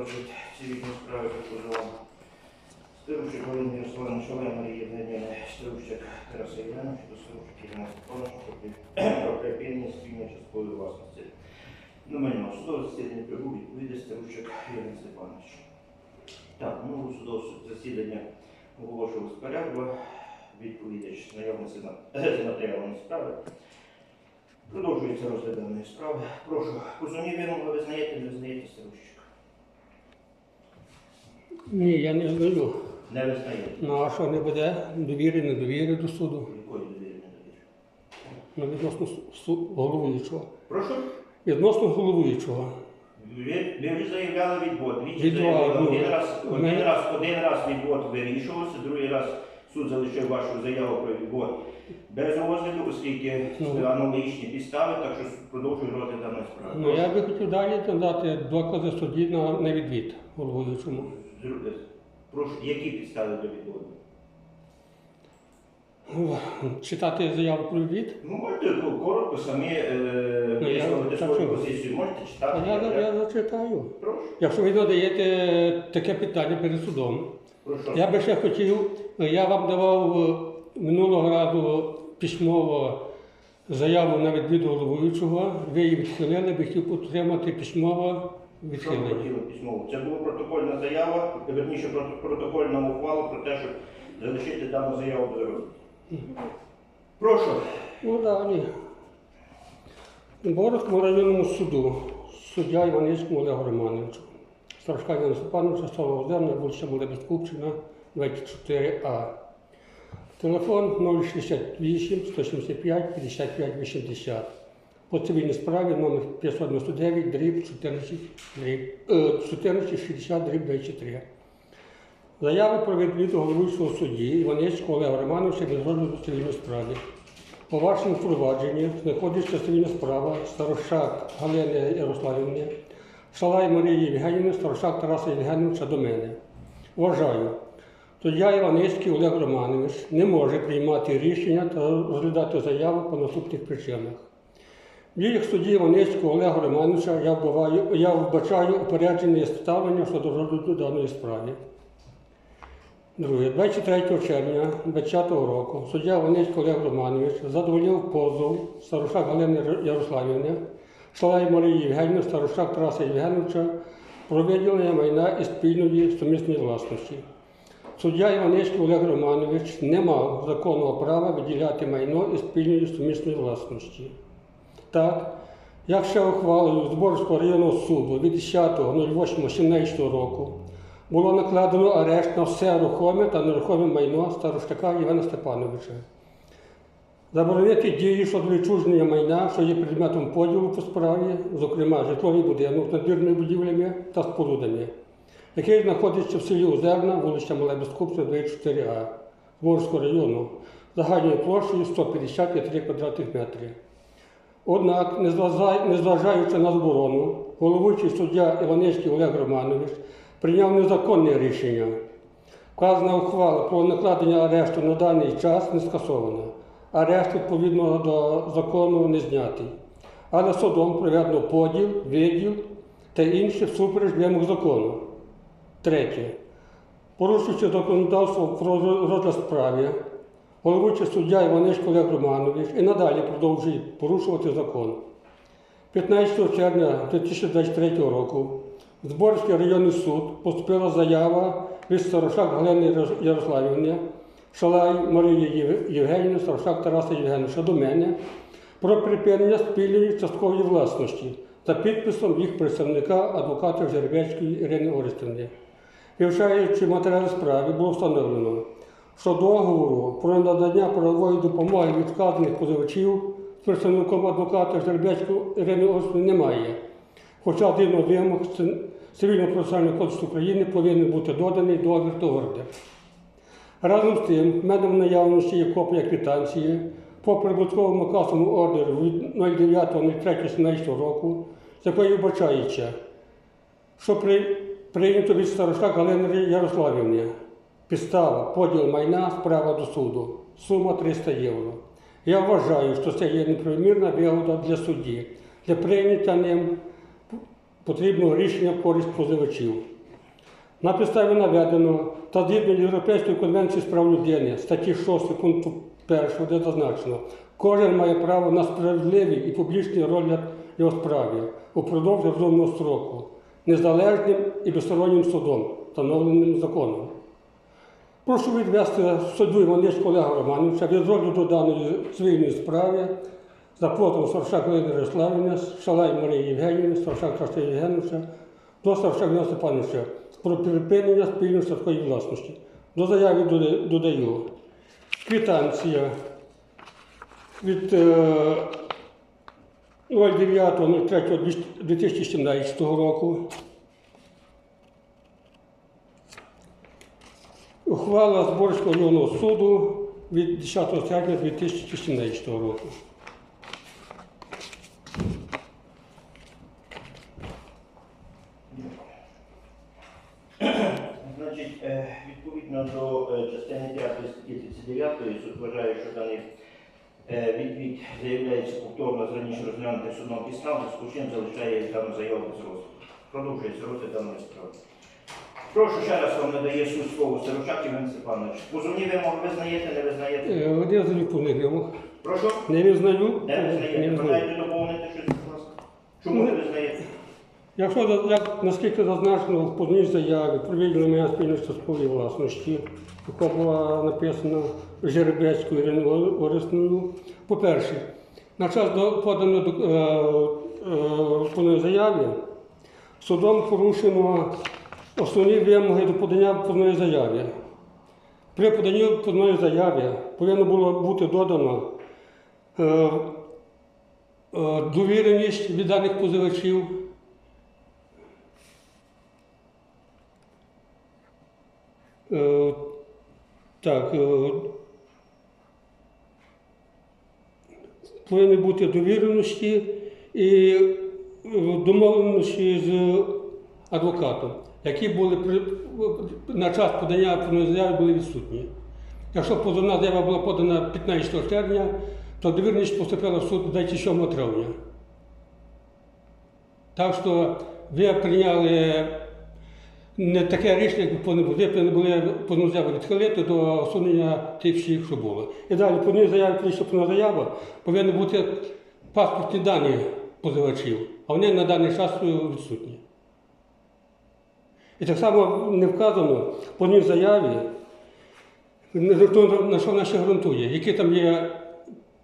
розгляд цивільної справи позовом Струщик Галини Ярославовни Шалай Марії Євгенівни Струщик Тараса Євгеновича до Струщик Ірина Степановича про припинення спільної часткової власності. Ну, майно судове засідання прибув відповідає Струщик Ірина Степанович. Так, ну, судове засідання оголошувалось перерва. Відповідач знайомиться на з матеріалами справи. Продовжується розгляд даної справи. Прошу, позовні ви знаєте, не визнаєте Струщик? Ні, я не знаю. Не визнаєте. Ну а що не буде довіри, недовіри до суду? Якої довіри не довіри? Ну, відносно су- головуючого. Прошу? Відносно головуючого. Ви, ви вже заявляли відвод. Двічі Відвод, заявляли. ну, Один раз, один ми- раз, один раз відвод вирішувався, другий раз суд залишив вашу заяву про відвод без розгляду, оскільки Ну. аналогічні підстави, так що суд продовжує розгляд даної справи. Ну я би хотів далі надати докази судді на невідвід головуючому. Прошу, які підстави до відводу? Ну, Читати заяву про відвід? Ну, можете ну, коротко самі е, Ну, я- висловити свою позицію, можете читати. Я, Я- я, зачитаю. Прошу, Якщо ви надаєте таке питання перед судом, прошу. я би ще хотів, я вам давав е, минулого разу письмово заяву на відвід головуючого, ви її відхилили, би хотів отримати письмово Що хотіли письмово? Це була протокольна заява, верніше протокольна ухвала про те, щоб залишити дану заяву без розгляду. Прошу. Ну далі. Боровському районному суду суддя Іваницькому Олегу Романовичу. Старшка Івана Степановича, село Озерна, вулиця Молебескупчина, 24А. Телефон 068 175 55 80. По цивільній справі номер 599 дріб 14 дріб, е, 1460 дріб 23. Заява про відвід головуючого судді Іванецького Олега Романовича від розгляду цивільної справи. По вашому впровадженні знаходиться цивільна справа Старошак Галини Ярославівни, Шалай Марії Євгенівни, Старошак Тараса Євгеновича до мене. Вважаю, суддя Іванецький Олег Романович не може приймати рішення та розглядати заяву по наступних причинах. В судді Іванецького Олега Романовича я, вбиваю, я вбачаю упереджене ставлення щодо розгляду даної справи. Друге, 23 червня 2020 року суддя Ванецький Олег Романович задовольнив позов Старошак Галини Ярославівни, Шалай Марії Євгенівни, Старошак Тараса Євгеновича про виділення майна із спільної сумісної власності. Суддя Іванецький Олег Романович не мав законного права виділяти майно із спільної сумісної власності. Так, як ще ухвалою Зборського районного суду від 10.08.17 року було накладено арешт на все рухоме та нерухоме майно старостака Івана Степановича. Заборонити дії щодо відчуження майна, що є предметом поділу по справі, зокрема житловий будинок надвірними будівлями та спорудами, який знаходиться в селі Озерна, вулиця Малебескупця, 24А, Зборського району, загальною площею 153 квадратних метри. Однак, незважаючи на заборону, головуючий суддя Іванецький Олег Романович прийняв незаконне рішення. Вказана ухвала про накладення арешту на даний час не скасована. Арешт відповідно до закону не знятий. Але судом проведено поділ, виділ та інші всупереч вимог закону. Третє. Порушуючи законодавство про розгляд справи, головуючий суддя Іванишко Олег Романович і надалі продовжує порушувати закон. 15 червня 2023 року в Зборський районний суд поступила заява від Старошак Галини Ярославівни, Шалай Марії Єв- Євгенівни, Старошак Тараса Євгеновича до мене про припинення спільної часткової власності за підписом їх представника адвоката Жеребецької Ірини Орестівни. Вивчаючи матеріали справи, було встановлено, що договору про надання правової допомоги від вказаних позивачів представником адвоката Жеребецької Ірини Орестівни немає. Хоча згідно вимог Ци- Цивільного процесуального кодексу України повинен бути доданий та ордер. Разом з тим, в мене в наявності є копія квитанції по прибутковому касовому ордеру від 09.03.17 року, з якою вбачається, що при, прийнято від староста Галини Ярославівни. Підстава, поділ майна, справа до суду. Сума 300 євро. Я вважаю, що це є неправомірна вигода для судді. Для прийняття ним потрібного рішення в користь позивачів. На підставі наведеного та згідно Європейської конвенції з прав людини, статті 6 пункту 1, де зазначено, кожен має право на справедливий і публічний розгляд його справі упродовж розумного строку, незалежним і безстороннім судом, встановленим законом. Прошу відвести суддю Іваничку Олега Романовича від розгляду даної цивільної справи за позовом Саршак Галини Ярославівни, Шалай Марії Євгенівни, Саршак Тараса Євгеновича, до Івана Степановича про припинення спільної садської власності. До заяви додаю квитанція від е, 09.03.2017 року. Ухвала Зборського районного суду від 10 серпня 2017 року. Значить, е, відповідно до е, частини 5 статті 39 суд вважає, що даний е, відвід заявляється повторно з раніше розглянутих судом підстав, з чим залишає дану заяву без розгляду. Продовжується розгляд даної справи. Прошу ще раз вам надає суд слово Сирочак Іван Степанович. Позовні вимоги ви знаєте, не визнаєте? Е, Не визнаю повних вимог. Прошу? Не визнаю. Не визнаєте. Бажаєте доповнити щось, будь ласка? Чому не визнаєте? Якщо за- як, наскільки зазначено в позній заяві про відділення спільної часткової власності, яка була написана Жеребецькою Іриною Орисною, по-перше, на час до поданої до- е, е, позовної заяви судом порушено основні вимоги до подання позовної заяви. При поданні позовної заяви повинно було бути додано е, е, довіреність від даних позивачів. Е, Так. Повинні бути довіреності і домовленості з адвокатом, які були при, на час подання позовної заяви були відсутні. Якщо позовна заява була подана 15 червня, то довіреність поступила в суд 27 травня. Так що ви прийняли не таке рішення, як повинно бути. Ви повинні були позовну заяву відхилити до усунення тих всіх, що було. І далі по одній заяві, ще позовна заява, повинні бути паспортні дані позивачів, а вони на даний час відсутні. І так само не вказано по одній заяві, на що вона ще ґрунтує, які там є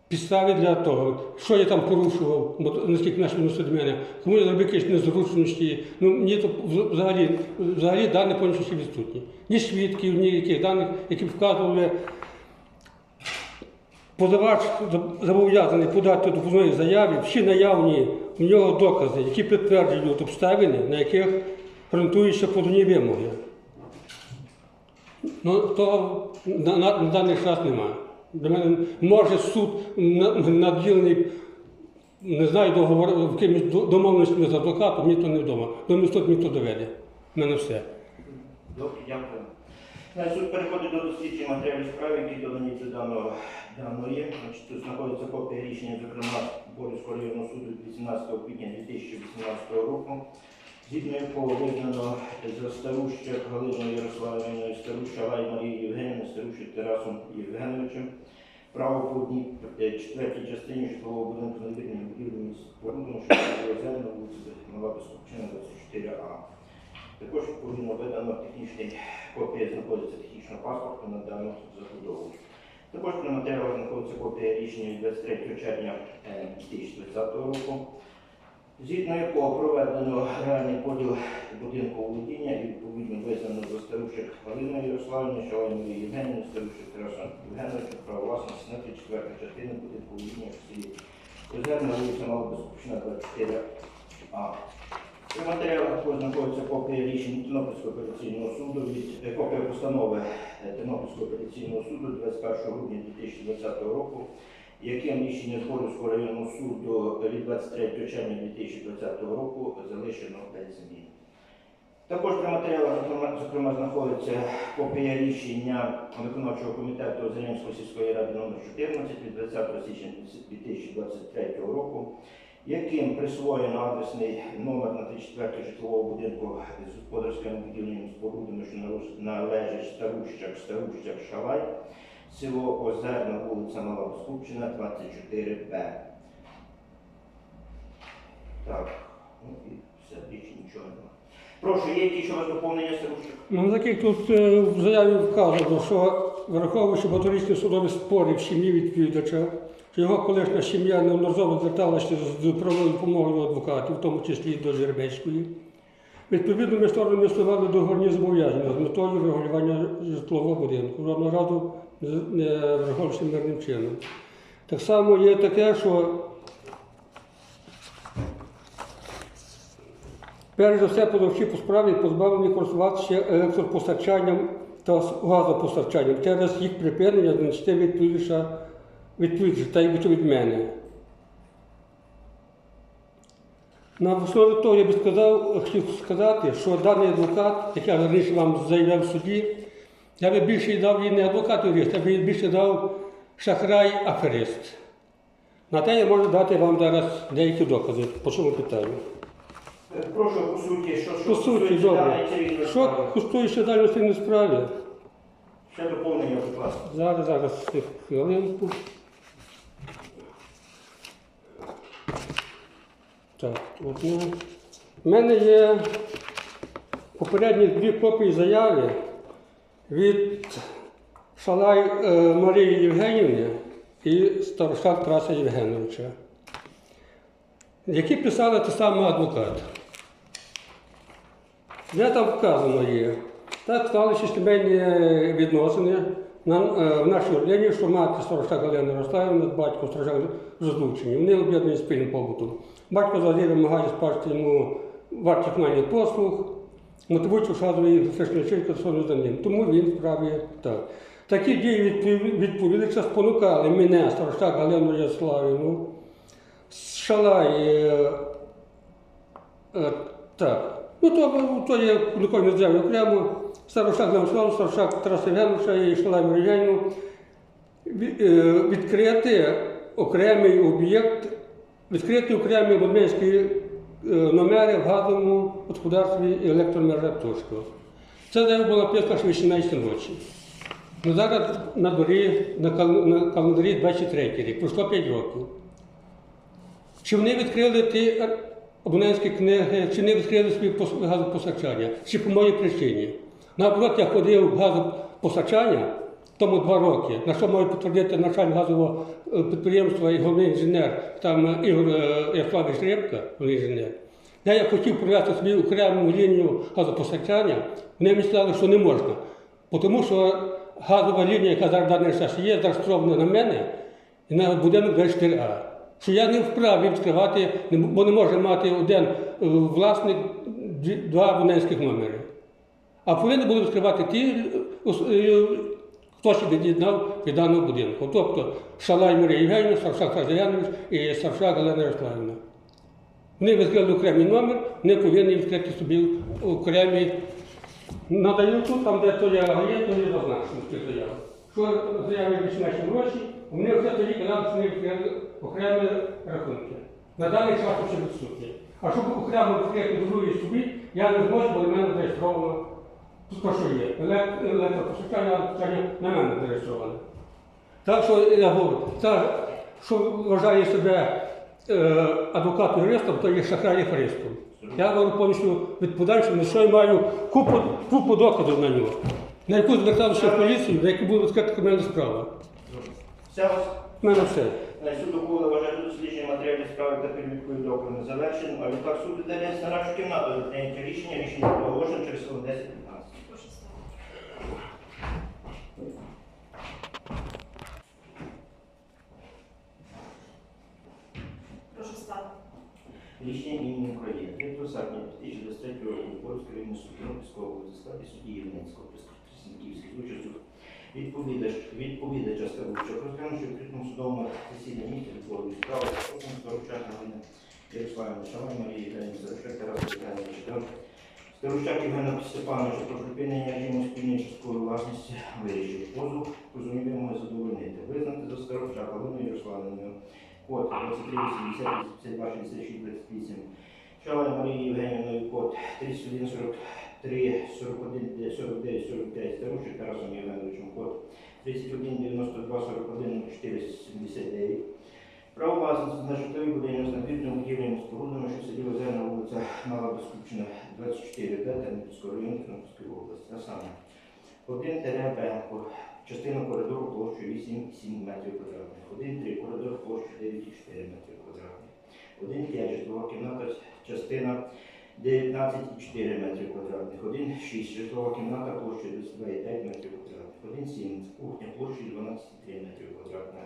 підстави для того, що я там порушував, бо наскільки наші до мене, кому я зробив якісь незручності. Ну, мені то взагалі, взагалі дані повністю відсутні. Ні свідків, ні яких даних, які вказували. Подавач зобов'язаний подати до позовної заяви всі наявні у нього докази, які підтверджують обставини, на яких ґрунтуються позовні вимоги. Ну, того на, на, на даний час немає. Може суд на- наділений, не знаю, договор, якимось до- домовленостями з адвокатом, мені то не вдома. Думаю, суд мені то доведе. У мене все. Добре, дякую. Суд переходить до дослідження матеріалів справи, які додані до даного даної. Тут знаходиться копія рішення, зокрема, Борівського районного суду 18 квітня 2018 року. Згідно якого визнано за Старущак Галиною Ярославівною, Старуща Лай Марією Євгенівною, Старущак Тарасом Євгеновичем право по одній е, четвертій частині житлового будинку з надвірним будівлею спорудами, що землю вулиці Нова Безкупчина, 24А. Також відповідно видано технічний копія знаходиться технічного паспорту на дану забудову. Також на матеріалах знаходиться копія рішення від 23 червня е, 2020 року, згідно якого проведено реальний поділ будинку володіння і відповідно визнано за старушек Галиною Ярославівною, Шалайною Євгенівною, старушек Тарасом Євгеновичем, право власності на четверту частину будинку володіння в селі вулиця Малобезкупчина, 24А. У матеріалах знаходиться копія рішень Тернопільського апеляційного суду від е, копія постанови е, Тернопільського апеляційного суду 21 грудня 2020 року, яким рішення Зборівського районного суду від 23 червня 2020 року залишено без змін. Також при матеріалах, зокрема- знаходиться копія рішення виконавчого комітету Зеленської сільської ради номер 14 від 20 січня 2023 року, яким присвоєно адресний номер на 34 житлового будинку з господарськими будівельними спорудами, що належить Старущак, Старущак, Шалай, село Озерна, вулиця Мала Скупчина, 24Б. Так, ну і все, більше нічого немає. Прошу, є якісь у вас доповнення Старущак? Ну, так тут е, в заяві вказано, що враховуючи багаторічні судові спори в сім'ї відповідача, що його колишня сім'я неодноразово зверталася з правовою допомогою до адвокатів, в тому числі і до Жеребецької. Відповідно, ми сторони висували договорні зобов'язання з метою врегулювання житлового будинку. Жодного разу враховуючи мирним чином. Так само є таке, що Перш за все, подавчі по справі позбавлені користуватися електропостачанням та газопостачанням через їх припинення знайти відповідача відповідача та й від мене. На основі того я би сказав, хотів сказати, що даний адвокат, як я раніше вам заявляв в суді, я би більше дав їй не адвокат юрист, я би їй більше дав шахрай-аферист. На те я можу дати вам зараз деякі докази по цьому питанню. Е, Прошу, по суті, що, По суті, добре. Що коштує далі в цій справі? Ще доповнення, будь ласка. Зараз, зараз хвилинку. Так, от ну. У мене є попередні дві копії заяви від Шалай е, Марії Євгенівни і Старошак Тараса Євгеновича, які писали те саме адвокат. Де там вказано є? Так сталися сімейні відносини на, е, в нашій родині, що мати Сторожа Галина Ярославівна, батько Сторожа розлучені. Вони об'єднані спільним побутом. Батько взагалі вимагає сплачувати йому вартість послуг, мотивуючи фізичної вчинки своїм за ним. Тому він справі так. Такі дії відпов- відповідача спонукали мене, Сторожа Галину Ярославівну, Шалай е, Е, Так. Ну, то, то є докольні заяви окремо. Старошак Намислав, Старошак Тараса Євгеновича і Шалай Мар'яну відкрити окремий об'єкт, відкрити окремі обладнанські е, номери в газовому господарстві і електромережа Птушко. Це заява була ще 18 ночі. Ну, зараз на дворі, на, кал- на календарі 23 рік, пройшло 5 років. Чи вони відкрили ті абонентські книги, чи не відкрили собі газопостачання, чи по моїй причині. Наоборот, я ходив в газопостачання тому два роки, на що може підтвердити начальник газового е, підприємства і головний інженер, там е, Ігор е, Ярославович Рибка, головний інженер. Де я хотів провести собі окрему лінію газопостачання, вони мені сказали, що не можна. Тому що газова лінія, яка зараз в даний час є, зареєстрована на мене і на будинок 24А. Що я не вправі відкривати, бо не може мати один власник два абонентських номери. А повинні були відкривати ті, ос- хто ще від'єднав від даного будинку. Тобто Шалай Марія Євгенівна, Саршак Хазаянович і Саршак Галина Ярославівна. Вони відкрили окремий номер, вони повинні відкрити собі окремі. Надаю тут, там, де то я є, то є зазначено в цих заявах. Що заяви 18 гроші, вони все тоді казали, що вони відкрили окремі рахунки. На даний час ще відсутні. А щоб окремо відкрити другий собі, я не зможу, бо в мене зареєстровано то, що є. Елект- Електропостачання, на мене зареєстроване. Так що я говорю, та, що вважає себе е, адвокатом юристом, то є шахрай аферистом. Я говорю повністю відповідальність, на що я маю купу, купу доказів на нього, на яку звертався в поліцію, на яку буде відкрита кримінальна справа. Все у вас? У мене все. На суду було вважати дослідження матеріалів справи та підвідкою доказу завершено, а відтак суд віддає нарадчу кімнату до прийняття рішення, рішення буде оголошено через хвилин 10-15. Прошу стати. Прошу стати. Рішення імені України. 3 серпня 2023 року судді Євненського Київських з участю відповідач, відповідача Старуща, розглянувши в відкритому судовому засіданні відбору справи, Старущак Галина Ярославівна, Шамай Марії Євгенівна, Старущак Тарас Євгенович, Старущак Євгена Степановича про припинення режиму спільної часткової власності вирішив позов, позовні задовольнити, визнати за Старущак Галину Ярославівну код 2380 52 66 28. Шалай Марії Євгенівною код 31 43 41 49 45 Старушек Тарасом Євгеновичем код 31 92 41 479. Право власності на житлові будинок з надвірними будівлями спорудами, що сиділи озерна вулиця Мала Безкупчина, 24 Д, Тернопільського району Тернопільської області. А саме 1 ТРБ, частина коридору площею 8,7 метрів квадратних, 1-3 коридор площею 9,4 метрів квадратних, 1-5 житлова кімната, частина 19,4 метрів квадратних, 1,6 житлова кімната площею 22,5 метрів квадратних, 1,7 кухня площею 12,3 метрів квадратних,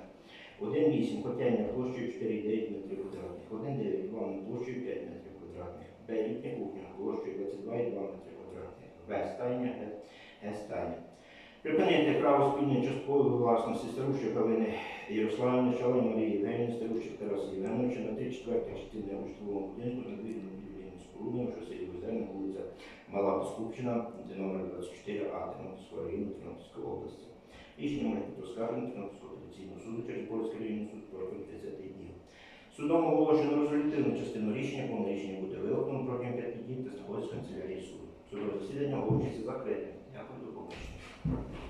1,8 котельня площею 4,9 метрів квадратних, 1,9 ванна площею 5 метрів квадратних, Б літня кухня площею 22,2 метрів квадратних, В стайня, Г стайня. Припинити право спільної часткової власності старуші Галини Ярославівни, Шалої Марії Євгенівни, старуші Тараса Євгеновича на 3 четвертих частини у будинку на двірному будівлі спорудному, що селі Озерна, вулиця Мала Поскупчина, номер 24А Тернопільського району Тернопільської області. Рішення може бути оскаржено на апеляційного суду через Польський районний суд протягом 30 днів. Судом оголошено результативну частину рішення, повне рішення буде виготовлено протягом 5 днів та знаходиться в канцелярії суду. Судове засідання оголошується закритим. Дякую, до побачення.